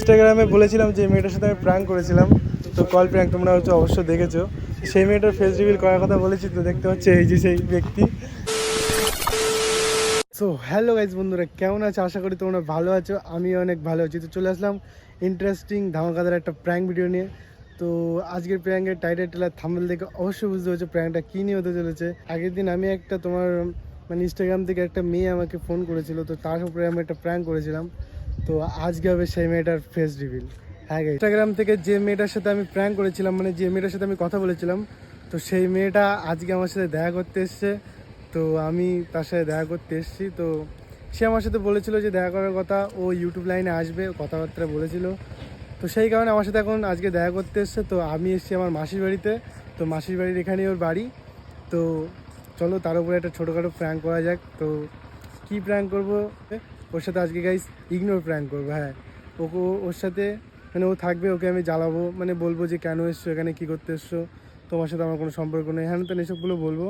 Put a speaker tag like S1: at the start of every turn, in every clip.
S1: ইনস্টাগ্রামে বলেছিলাম যে মেয়েটার সাথে আমি প্র্যাঙ্ক করেছিলাম। তো কল প্র্যাঙ্ক তোমরা হচ্ছে অবশ্যই দেখেছ। সেই মেয়েটার ফেস রিভিল করার কথা বলেছি, তো দেখতে হচ্ছে এই যে সেই ব্যক্তি। সো হ্যালো গাইজ বন্ধুরা, কেমন আছো? আশা করি তোমরা ভালো আছো আমি অনেক ভালো আছি। তো চলে আসলাম ইন্টারেস্টিং ধামাকাদার একটা প্র্যাঙ্ক ভিডিও নিয়ে। তো আজকের প্র্যাঙ্কের টাইটেল টেলার থাম্বেল দেখে অবশ্যই বুঝতে পারছ প্র্যাঙ্কটা কী নিয়ে হতে চলেছে। আগের দিন আমি একটা তোমার মানে ইনস্টাগ্রাম থেকে একটা মেয়ে আমাকে ফোন করেছিল, তো তার উপরে আমি একটা প্র্যাঙ্ক করেছিলাম। তো আজকে হবে সেই মেয়েটার ফেস রিভিল হ্যাঁ ইনস্টাগ্রাম থেকে যে মেয়েটার সাথে আমি প্র্যাঙ্ক করেছিলাম মানে যে মেয়েটার সাথে আমি কথা বলেছিলাম, তো সেই মেয়েটা আজকে আমার সাথে দেখা করতে এসছে। তো আমি তার সাথে দেখা করতে এসেছি। তো সে আমার সাথে বলেছিল যে দেখা করার কথা, ও ইউটিউব লাইনে আসবে, কথাবার্তা বলেছিল। তো সেই কারণে আমার সাথে এখন আজকে দেখা করতে এসছে। তো আমি এসেছি আমার মাসির বাড়িতে। তো মাসির বাড়ির এখানেই ওর বাড়ি। তো চলো তার উপরে একটা ছোটোখাটো প্র্যাঙ্ক করা যাক। তো কী প্র্যাঙ্ক করব? ওর সাথে আজকে গাইস ইগনোর প্র্যাঙ্ক করব হ্যাঁ। ওকে, ওর সাথে মানে ও থাকবে, ওকে আমি জ্বালাবো মানে বলব যে কেন এসছো, এখানে কী করতে এসছো, তোমার সাথে আমার কোনো সম্পর্ক নেই হ্যাঁ তো এসবগুলো বলব।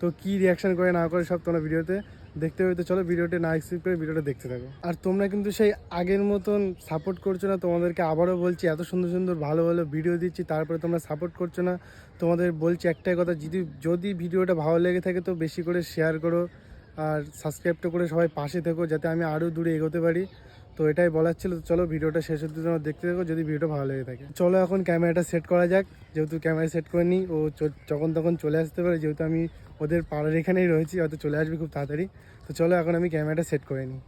S1: তো কী রিয়াকশান করে, না করে, সব তোমরা ভিডিওতে দেখতে হবে। তো চলো ভিডিওটা না স্কিপ করে ভিডিওটা দেখতে থাকো। আর তোমরা কিন্তু সেই আগের মতন সাপোর্ট করছ না, তোমাদেরকে আবারও বলছি, এত সুন্দর সুন্দর ভালো ভালো ভিডিও দিচ্ছি, তারপরে তোমরা সাপোর্ট করছ না। তোমাদের বলছি একটাই কথা, যদি যদি ভিডিওটা ভালো লেগে থাকে তো বেশি করে শেয়ার করো। আর সাবস্ক্রাইবটা করে সবাই পাশে থেকো যাতে আমি আরও দূরে এগোতে পারি। তো এটাই বলার ছিল। চলো ভিডিওটা শেষ হতে তোমরা দেখতে থাকো যদি ভিডিওটা ভালো লেগে থাকে। চলো এখন ক্যামেরাটা সেট করা যাক। যেহেতু ক্যামেরা সেট করে নিই, ও যখন তখন চলে আসতে পারে। যেহেতু আমি ওদের পাড়ার এখানেই রয়েছি, হয়তো চলে আসবে খুব তাড়াতাড়ি। তো চলো এখন আমি ক্যামেরাটা সেট করে নিই।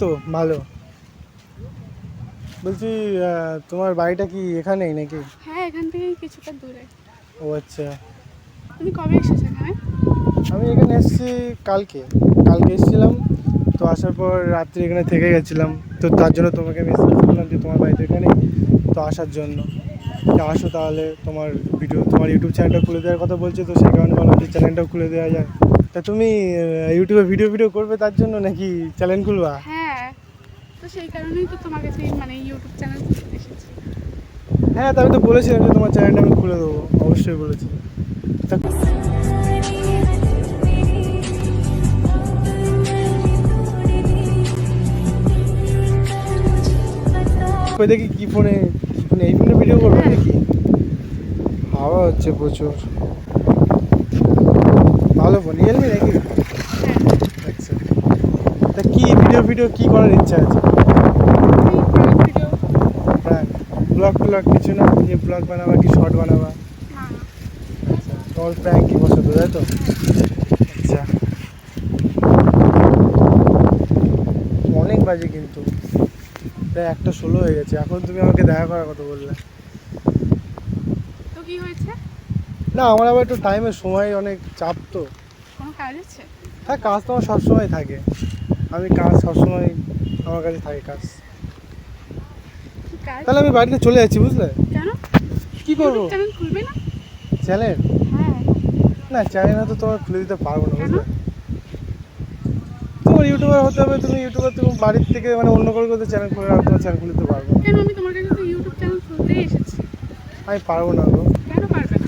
S1: তো ভালো। বলছি তোমার বাড়িটা কি এখানেই নাকি?
S2: হ্যাঁ এখান থেকে কিছুটা দূরে।
S1: ও আচ্ছা।
S2: তুমি কবে এসেছ এখানে?
S1: আমি এখানে এসেছি কালকে। কালকে এসেছিলাম তো আসার পর রাত্রি এখানে থেকে গেছিলাম। তো তার জন্য তোমাকে মেসেজ করলাম যে তোমার বাড়িতে এখানে তো আসার জন্য। আসো তাহলে তোমার ভিডিও তোমার ইউটিউব চ্যানেলটা খুলে দেওয়ার কথা বলছো তো সেই কারণে বললাম যে চ্যানেলটাও খুলে দেওয়া যায় তা তুমি ইউটিউবে ভিডিও ভিডিও করবে তার জন্য নাকি চ্যানেল খুলবা?
S2: হ্যাঁ তো সেই কারণেই তো তোমার কাছে মানে ইউটিউব চ্যানেল এসেছি।
S1: হ্যাঁ আমি তো বলেছিলাম যে তোমার চ্যানেলটা আমি খুলে দেবো। অবশ্যই বলেছি। দেখি কি ফোনে ফোনে এই ফোনে ভিডিও করবে
S2: হ্যাঁ।
S1: নাকি? হাওয়া হচ্ছে প্রচুর। ভালো ফোন রিয়েলমি নাকি? ভিডিও ভিডিও কি করার ইচ্ছা আছে?
S2: ভিডিও
S1: প্র্যাঙ্ক ব্লগ কিছু না যে ব্লগ বানাবা কি শর্ট বানাবা? আচ্ছা তোমার প্র্যাঙ্ক কি পছন্দ তাই তো? আচ্ছা। অনেক বাজে কিন্তু। প্রায় একটা ষোলো হয়ে গেছে। এখন তুমি আমাকে দেখা করার কথা বললে।
S2: তো কি হয়েছে?
S1: না আমার আবার একটু টাইমের সময় অনেক চাপ তো।
S2: কোনো কাজ আছে?
S1: হ্যাঁ কাজ তো আমার সবসময় থাকে। আমি কাজ সবসময় আমার কাছে থাকে কাজ। তাহলে আমি বাড়িতে চলে যাচ্ছি বুঝলে? কি করব?
S2: চ্যানেল না?
S1: চ্যানেল?
S2: হ্যাঁ।
S1: তো তোমার খুলে দিতে পারব না বুঝলে? তোমার ইউটিউবার হতে হবে তুমি ইউটিউবার তুমি বাড়ির থেকে মানে অন্য কারোর কাছে চ্যানেল খুলে রাখো চ্যানেল খুলে দিতে পারব
S2: কেন? আমি তোমার কাছে তো ইউটিউব চ্যানেল খুলতেই এসেছি।
S1: আমি পারব না গো।
S2: কেন পারবে না?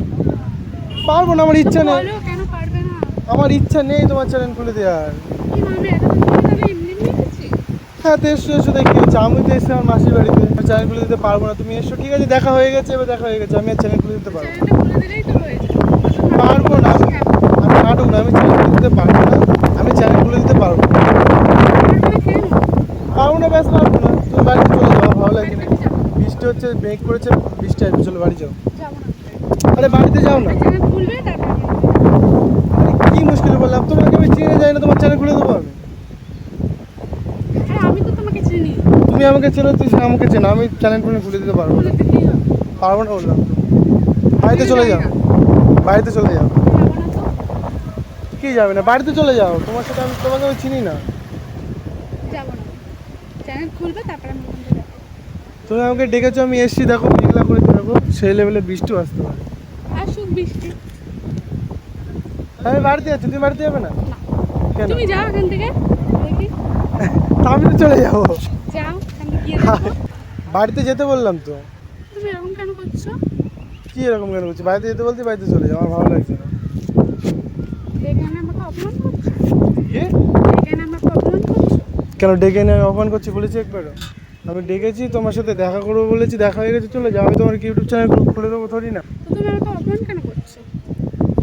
S1: পারব না আমার ইচ্ছা নেই।
S2: কেন পারবে না?
S1: আমার ইচ্ছা নেই তোমার চ্যানেল খুলে দেওয়ার। হ্যাঁ তো এসো এসো দেখি। হচ্ছে আমি তো এসেছি আমার মাসির বাড়িতে। চ্যানেল খুলে দিতে পারব না। তুমি এসো ঠিক আছে? দেখা হয়ে গেছে এবার দেখা হয়ে গেছে। আমি আর চ্যানেল খুলে দিতে পারব পারব না। আমি নাটক না আমি চ্যানেল খুলে দিতে পারব না। আমি চ্যানেল খুলে দিতে পারব না।
S2: পারবে না কেন
S1: পারব না। ব্যাস পারব না তুমি বাড়িতে চলে যাও ভালো লাগে না। বৃষ্টি হচ্ছে মেঘ করেছে বৃষ্টি আসবে। চলো বাড়ি যাও। আরে বাড়িতে যাও না
S2: চ্যানেল খুলবে তারপর আমি
S1: আরে কি মুশকিল বললাম তোমাকে আমি চিনে যাই না তোমার চ্যানেল খুলে দেবো আমি
S2: হ্যাঁ আমি তো তোমাকে চিনি
S1: তুমি আমাকে চেনো তুই আমাকে চেনো আমি চ্যানেল খুলে খুলে দিতে পারব না। পারব না বললাম। বাড়িতে চলে যাও। বাড়িতে চলে যাও। কি যাবে না? বাড়িতে চলে যাও। তোমার সাথে আমি তোমাকে আমি চিনি না। তুমি আমাকে ডেকেছো আমি এসছি দেখো মেঘলা করে দেখো সেই লেভেলে বৃষ্টিও আসতে পারে।
S2: আসুক বৃষ্টি।
S1: আমি বাড়িতে যাচ্ছি তুমি বাড়িতে যাবে না? কেন?
S2: তুমি যাও এখান থেকে
S1: আমি তো চলে যাব
S2: যাও এখান থেকে গিয়ে দেখো
S1: বাড়িতে যেতে বললাম তো।
S2: তুমি এরকম কেন করছ?
S1: কি এরকম কেন করছি? বাড়িতে যেতে বলতে বাড়িতে চলে যাও আমার ভালো লাগছে না।
S2: এখানে আমাকে অপমান করছ? এখানে আমাকে অপমান করছ?
S1: কেন ডেকে এনে আমি অপমান করছি বলেছি একবারও? আমি ডেকেছি তোমার সাথে দেখা করব বলেছি দেখা হয়ে গেছে চলে যাও। আমি তোমার ইউটিউব চ্যানেল খুলে দেবো থরি না?
S2: তুমি আমাকে অপমান কেন করছ?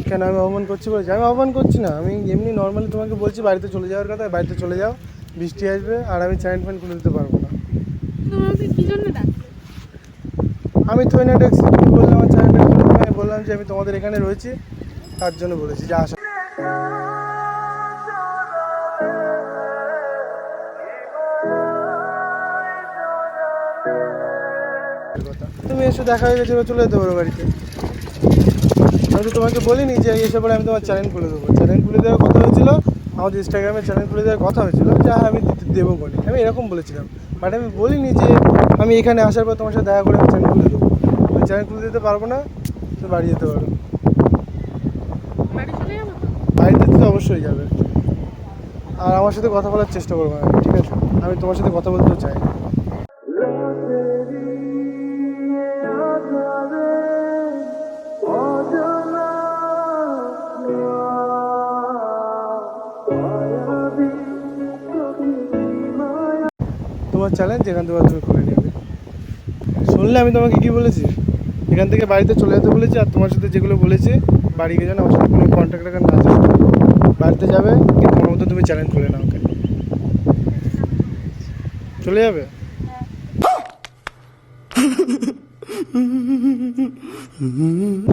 S1: কেন আমি অপমান করছি বলেছি? আমি অপমান করছি না। আমি এমনি নর্মালি তোমাকে বলছি বাড়িতে চলে যাওয়ার কথা বাড়িতে চলে যাও বৃষ্টি আসবে আর আমি চ্যানেল ফ্যান খুলে দিতে পারব। আমি ডেকছি বললাম আমার বললাম যে আমি তোমাদের এখানে রয়েছি, তার জন্য বলেছি, যে আসা। তুমি এসে দেখা হয়ে গেছে চলে যেতে পারো বাড়িতে। আমি তো তোমাকে বলিনি যে এসে পরে আমি তোমার চ্যানেল খুলে দেবো। চ্যানেল খুলে দেওয়ার কথা হয়েছিল, আমাদের ইনস্টাগ্রামে চ্যানেল খুলে দেওয়ার কথা হয়েছিল, যে আমি দেবো বলি। আমি এরকম বলেছিলাম। বাট আমি বলিনি যে আমি এখানে আসার পর তোমার সাথে দেখা করে আমি চ্যানেল খুলে দেবো। আমি চ্যানেল খুলে দিতে পারব না তো বাড়ি যেতে পারো বাড়িতে তো অবশ্যই যাবে। আর আমার সাথে কথা বলার চেষ্টা করব না ঠিক আছে? আমি তোমার সাথে কথা বলতেও চাই তোমার চ্যালেঞ্জ এখান থেকে তুমি করে নেবে। শুনলে আমি তোমাকে কি বলেছি? এখান থেকে বাড়িতে চলে যেতে বলেছি আর তোমার সাথে যেগুলো বলেছি, বাড়ি গিয়ে যেন আমার সাথে কোনো কন্ট্যাক্ট রাখার না থাকে। বাড়িতে যাবে, কিন্তু তোমার মতো তুমি চ্যালেঞ্জ করে নাও ওকে চলে যাবে?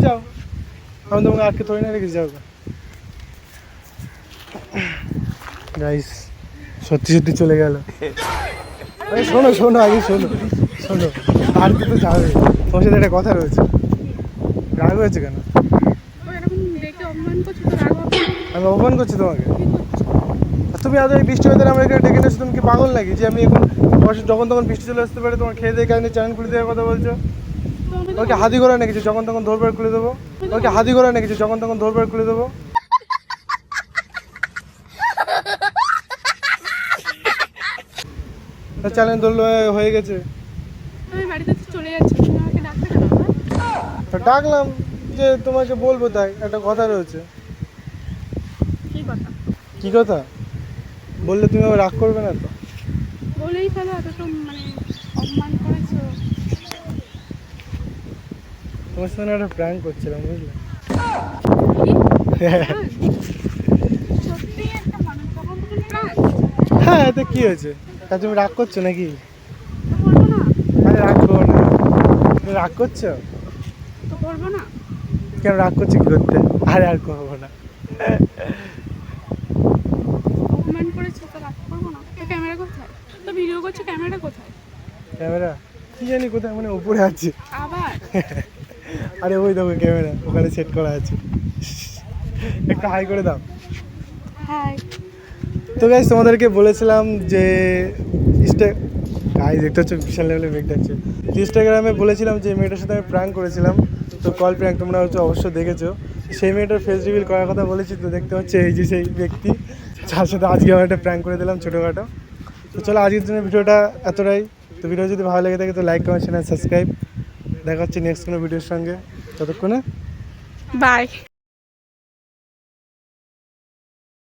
S1: যাও। আমি তোমাকে আটকে ধরে না রেখেছি, যাও। গাইস সত্যি সত্যি চলে গেল। আরে শোনো শোনো, আগে শোনো শোনো। বাড়িতে তো যাবে তোমার সাথে একটা কথা রয়েছে। রাগ হয়েছে কেন? আমি অপমান করছি তোমাকে। তুমি আজ এই বৃষ্টি ওয়েদারে আমার এখানে ডেকে নিয়েছো তুমি কি পাগল নাকি? যে আমি এখন যখন তখন বৃষ্টি চলে আসতে পারে তোমার খেয়ে দিয়ে কারণে চ্যানেল খুলে দেওয়ার কথা বলছো? ওকে হাতি করা নাকি যখন তখন ধরবার খুলে দেবো। ওকে হাতি করা নাকি যখন তখন ধরবার খুলে দেবো। চ্যালেঞ্জ ধরলো হয়ে গেছে।
S2: তুমি বাড়িতে চলে যাচ্ছো তুমি আমাকে ডাকতে কেন আবার?
S1: ডাকলাম যে তোমাকে বলব তাই একটা কথা রয়েছে।
S2: কি কথা?
S1: কি কথা? বললে তুমি আবার রাগ করবে না তো?
S2: বলেই ফেলো এত মানে অপমান করেছ।
S1: তোমার সঙ্গে একটা প্র্যাঙ্ক করছিলাম বুঝলে? হ্যাঁ এতে কি হয়েছে? তা তুমি রাগ করছ নাকি?
S2: তো করব না।
S1: আরে রাগ করো না। তুমি রাগ করছ?
S2: তো করব না।
S1: কেন রাগ করছি কি করতে? আরে আর করব না।
S2: অপমান করেছ তো রাগ করব না। ক্যামেরা কোথায়? তো ভিডিও করছ ক্যামেরাটা কোথায়?
S1: ক্যামেরা? কি জানি কোথায় মানে উপরে আছে।
S2: আবার?
S1: আরে ওই দেখো ক্যামেরা ওখানে সেট করা আছে। একটু হাই করে দাও।
S2: হাই
S1: তো গাইজ তোমাদেরকে বলেছিলাম যে ইনস্টা একটা হচ্ছে বিশাল লেভেলের মেঘ ডাকছে ইনস্টাগ্রামে বলেছিলাম যে মেয়েটার সাথে আমি প্র্যাঙ্ক করেছিলাম। তো কল প্র্যাঙ্ক তোমরা হচ্ছে অবশ্যই দেখেছ। সেই মেয়েটার ফেস রিভিল করার কথা বলেছি, তো দেখতে হচ্ছে এই যে সেই ব্যক্তি, যার সাথে আজকে আমি একটা প্র্যাঙ্ক করে দিলাম ছোটোখাটো। তো চলো আজকের জন্য ভিডিওটা এতটাই। তো ভিডিও যদি ভালো লেগে থাকে, তো লাইক কমেন্ট চ্যানেল সাবস্ক্রাইব দেখা হচ্ছে নেক্সট কোনো ভিডিওর সঙ্গে। ততক্ষণে
S2: বাই